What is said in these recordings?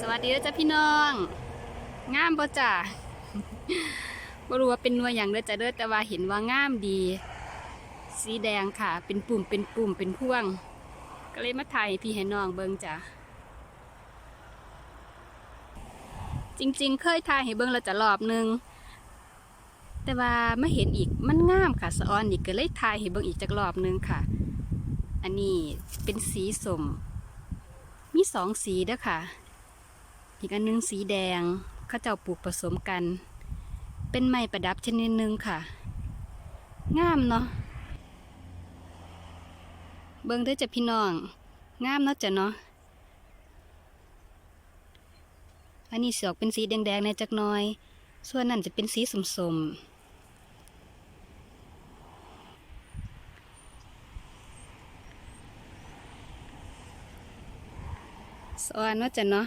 สวัสดีเด้อจ้าพี่น้อง งามบ่จ้าบ่รู้ว่าเป็นนัวอย่างเด้อจ้าเด้อแต่ว่าเห็นว่างามดี สีแดงค่ะ เป็นปุ่มเป็นปุ่มเป็นพ่วง ก็เลยมาถ่ายพี่ให้น้องเบิ่งจ้ะจริง ๆ เคยถ่ายให้เบิ่งแล้วจะรอบหนึง แต่ว่าไม่เห็นอีกมันงามค่ะสะออนอีกก็เลยถ่ายให้เบิ่งอีกจักรอบหนึงค่ะ อันนี้เป็นสีสมมีสองสีเด้อค่ะ อีกอันหนึงสีแดงเขาเจ้าปลูกผสมกัน เป็นไม้ประดับชนิดหนึงค่ะ งามเนาะเบิ่งเด้อจ้ะพี่น้อง งามเนาะจ้ะเนาะอันนี้สิออกเป็นสีแดงๆในจักน่อย ส่วนนั้นจะเป็นสีสมๆสวยเนาะจ้ะเนาะ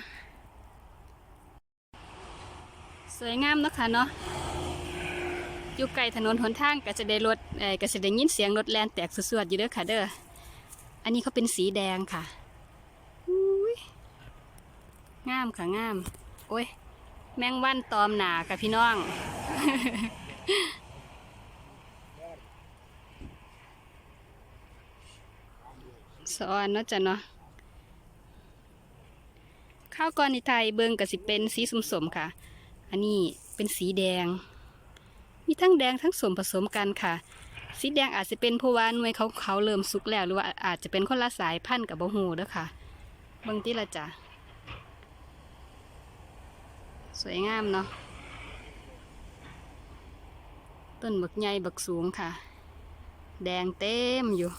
สวยงามเนาะค่ะเนาะอยู่ไกลถนนหนทางก็จะได้รถเอ่อก็จะได้ยินเสียงรถแล่นแตกสวดๆอยู่เด้อค่ะเด้ออันนี้เขาเป็นสีแดงค่ะอุ้ยงามค่ะงาม โอ้ยแมงวันตอมหนาค่ะพี่น้องสอนเนาะจ้ะเนาะข้าวก่อนในไทยเบิงก็สิเป็นสีสมๆค่ะ อันนี้เป็นสีแดง มีทั้งแดงทั้งสมผสมกันค่ะ สีแดงอาจจะเป็นเพราะว่าหน่วยเขาเขาเริ่มสุกแล้ว หรือว่าอาจจะเป็นคนละสายพันธุ์กับบะฮูด้อค่ะเบิ่งที่ละจ้ะสวยงามเนาะต้นบักใหญ่บักสูงค่ะ แดงเต็มอยู่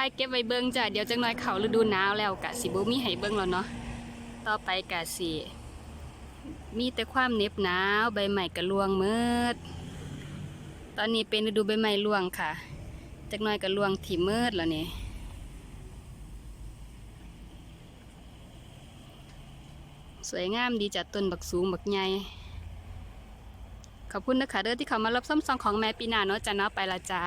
ถ่ายเก็บไว้เบิ่งจ้ะเดี๋ยวจังหน่อยเขาฤดูหนาวแล้วกะสิบ่มีให้เบิ่งแล้วเนาะต่อไปกะสิมีแต่ความเน็บหนาวใบใหม่กระลวงเมิดตอนนี้เป็นฤดูใบไม้ร่วงค่ะจักหน่อยกระลวงถี่เมิดแล้วนี่สวยงามดีจัดต้นบักสูงบักใหญ่ขอบคุณนะคะเด้อที่เขามารับส้มซองของแม่ปีนาเนาะจ้าเนาะไปละจ้า